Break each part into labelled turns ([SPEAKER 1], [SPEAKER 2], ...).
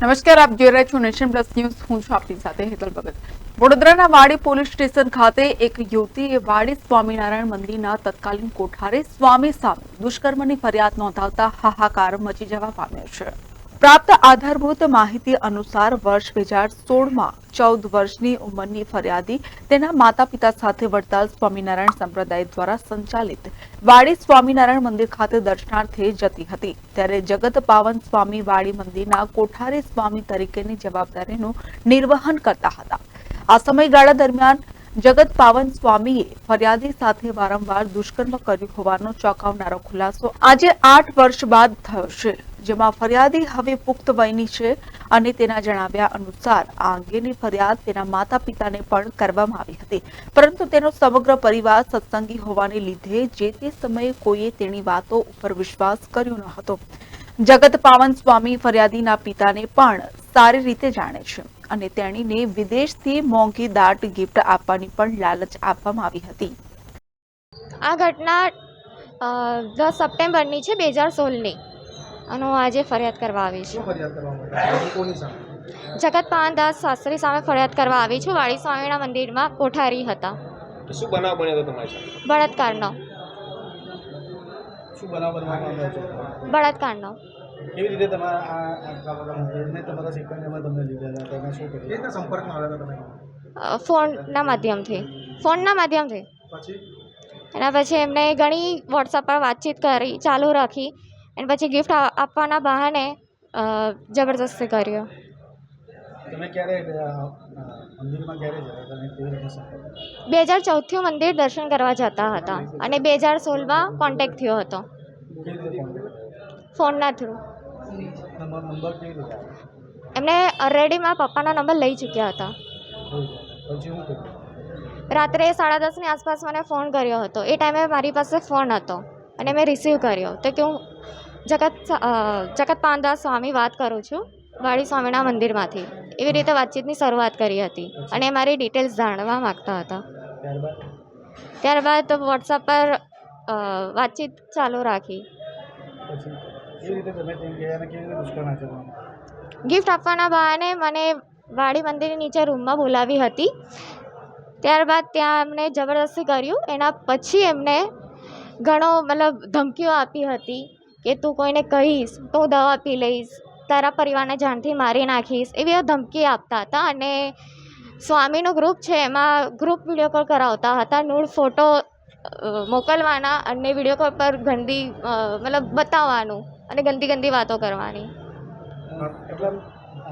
[SPEAKER 1] નમસ્કાર, આપ જોઈ રહ્યા છો નેશન પ્લસ ન્યૂઝ. હું છું આપની સાથે હેતલ ભગત. વડોદરાના વાડી પોલીસ સ્ટેશન ખાતે એક યુવતીએ વાડી સ્વામિનારાયણ મંદિરના તત્કાલીન કોઠારે સ્વામી સામે દુષ્કર્મની ફરિયાદ નોંધાવતા હાહાકાર મચી જવા પામ્યો છે. પ્રાપ્ત આધારભૂત માહિતી અનુસાર વર્ષ બે હજાર સોળમાં ચૌદ વર્ષની ઉંમરની ફરિયાદી તેના માતા પિતા સાથે વડતાલ સ્વામિનારાયણ સંપ્રદાય દ્વારા સંચાલિત વાડી સ્વામિનારાયણ મંદિર ખાતે દર્શનાર્થે જતી હતી. ત્યારે જગત પાવન સ્વામી વાડી મંદિરના કોઠારી સ્વામી તરીકેની જવાબદારીનું નિર્વહન કરતા હતા. આ સમયગાળા દરમિયાન જગત પાવન સ્વામીએ ફરિયાદી સાથે વારંવાર દુષ્કર્મ કર્યું હોવાનો ચોંકાવનારો ખુલાસો આજે આઠ વર્ષ બાદ થયો છે. જેમાં ફરિયાદી હવે પુખ્ત વયની છે અને તેના જણાવ્યા અનુસાર આ અંગેની ફરિયાદ તેના માતા પિતાને પણ કરવામાં આવી હતી. પરંતુ તેનો સમગ્ર પરિવાર સત્સંગી હોવાને લીધે જે તે સમયે કોઈએ તેની વાતો ઉપર વિશ્વાસ કર્યો ન હતો. જગત પાવન સ્વામી ફરિયાદીના પિતાને પણ સારી રીતે જાણે છે અને તેણીને વિદેશથી મોંઘી દાટ ગિફ્ટ આપવાની પણ લાલચ આપવામાં આવી હતી.
[SPEAKER 2] આ ઘટના દસ સપ્ટેમ્બરની છે, બે હજાર સોળની. અને હું આજે ફરિયાદ કરવા આવી છું.
[SPEAKER 3] શું ફરિયાદ કરવા માટે? આજે કોની સામે?
[SPEAKER 2] જગત પાનદાસ શાસ્ત્રી સામે ફરિયાદ કરવા આવી છું. વાળી સ્વામીના મંદિરમાં કોઠારી હતા.
[SPEAKER 4] શું બનાવ બન્યો હતો તમારી સાથે
[SPEAKER 2] બળાત્કારનો.
[SPEAKER 3] શું બનાવ બનવા
[SPEAKER 2] બળાત્કારનો.
[SPEAKER 3] કેવી રીતે તમારા આ આટલા તમારા સિકંદરમાં તમને લીધા હતા તમે શું કર્યું? કેવી સંપર્કમાં આવ્યા હતા તમે
[SPEAKER 2] ફોનના માધ્યમથી. ફોનના માધ્યમથી.
[SPEAKER 3] પછી?
[SPEAKER 2] એના પછી એમને ઘણી વોટ્સઅપ પર વાતચીત કરી ચાલુ રાખી. અને પછી ગિફ્ટ આપવાના બહાને જબરજસ્તી જબરદસ્તી કર્યો.
[SPEAKER 3] તમે ક્યારે મંદિરમાં ક્યારે
[SPEAKER 2] બે હજાર ચૌદથી મંદિર દર્શન કરવા જતા હતા અને બે હજાર સોળમાં કોન્ટેક્ટ થયો હતો. ફોનના થ્રુ એમને ઓલરેડી મારા પપ્પાના નંબર લઈ ચૂક્યા હતા. રાત્રે સાડા દસની આસપાસ મને ફોન કર્યો હતો. એ ટાઈમે મારી પાસે ફોન હતો અને મેં રિસીવ કર્યો. તો કે હું જગત જગત પાનદાસ સ્વામી વાત કરું છું વાડી સ્વામીના મંદિરમાંથી. એવી રીતે વાતચીતની શરૂઆત કરી હતી અને મારી ડિટેલ્સ જાણવા માગતા હતા.
[SPEAKER 3] ત્યારબાદ
[SPEAKER 2] તો વોટ્સઅપ પર વાતચીત ચાલુ રાખી. ગિફ્ટ આપવાના બહાને મને વાડી મંદિરની નીચે રૂમમાં બોલાવી હતી. ત્યારબાદ ત્યાં એમને જબરદસ્તી કર્યું. એના પછી એમને ઘણો મતલબ ધમકીઓ આપી હતી. કે તું કોઈને કહીશ, તો દવા પી લઈશ, તારા પરિવારને જાનથી મારી નાખીશ, એવી ધમકી આપતા હતા. અને સ્વામીનું ગ્રુપ છે, એમાં ગ્રુપ વીડિયો કોલ કરાવતા હતા. નૂળ ફોટો મોકલવાના અને વીડિયો કોલ પર ગંદી મતલબ બતાવવાનું અને ગંદી ગંદી વાતો કરવાની.
[SPEAKER 3] બે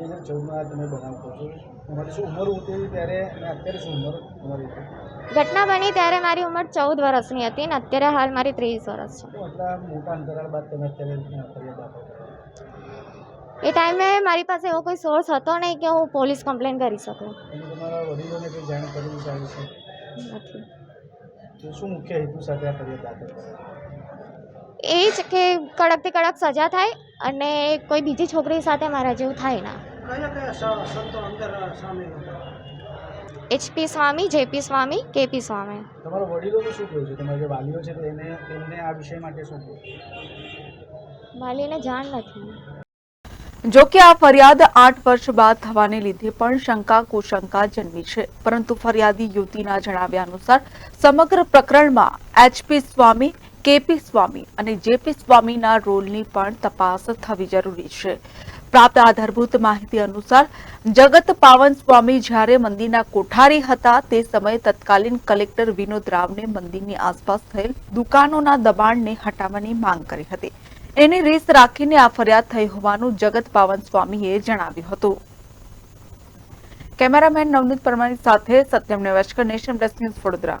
[SPEAKER 3] હજાર ચૌદમાં તમે બનાવતો છો. તમારી શું ઉંમર હતી ત્યારે અને અત્યારે શું ઉંમર તમારી
[SPEAKER 2] ઘટના બની ત્યારે મારી ઉંમર ચૌદ વર્ષની હતી ને અત્યારે હાલ મારી ત્રીસ વર્ષ છે.
[SPEAKER 3] આટલા મોટા અંતરાળ બાદ તમે અત્યારે ફરિયાદ આપો
[SPEAKER 2] એ ટાઈમે મારી પાસે એવો કોઈ સોર્સ હતો નહીં કે હું પોલીસ કમ્પ્લેન કરી શકું.
[SPEAKER 3] તમારા વડીલોને કંઈ જાણ કરવી ચાલુ છે?
[SPEAKER 2] નથી.
[SPEAKER 3] શું મુખ્ય હેતુ સાથે આ ફરિયાદ દાખલ
[SPEAKER 2] એ જ કે કડકથી કડક સજા થાય અને કોઈ બીજી છોકરી સાથે મારા જેવું થાય ના. HP Swami JP Swami KP Swami.
[SPEAKER 3] તમારા વડીલોનું શું કહેવું છે? તમારા જે વાલીઓ છે તો એને તેમને આ વિષય માટે શું કહેવું
[SPEAKER 2] વાલીને જાણ નથી.
[SPEAKER 1] જો કે આ ફરિયાદ આઠ વર્ષ બાદ થવાને લીધે પણ શંકા કુશંકા જન્મી છે. પરંતુ ફરિયાદી યુવતીના જણાવ્યા અનુસાર સમગ્ર પ્રકરણમાં એચપી સ્વામી કેપી સ્વામી અને જેપી સ્વામીના રોલની પણ તપાસ થવી જરૂરી છે. પ્રાપ્ત આધારભૂત માહિતી અનુસાર, જગત પાવન સ્વામી જ્યારે મંદિરના કોઠારી હતા, તે સમયે તત્કાલીન કલેક્ટર વિનોદ રાવને મંદિરની આસપાસ થયેલ દુકાનોના દબાણને હટાવવાની માંગ કરી હતી. એની રીસ રાખીને આ ફરિયાદ થઈ હોવાનું જગત પાવન સ્વામીએ જણાવ્યું હતું. કેમેરામેન નવનીત પરમારની સાથે Satyam Nevashkar nation plus news Vadodara.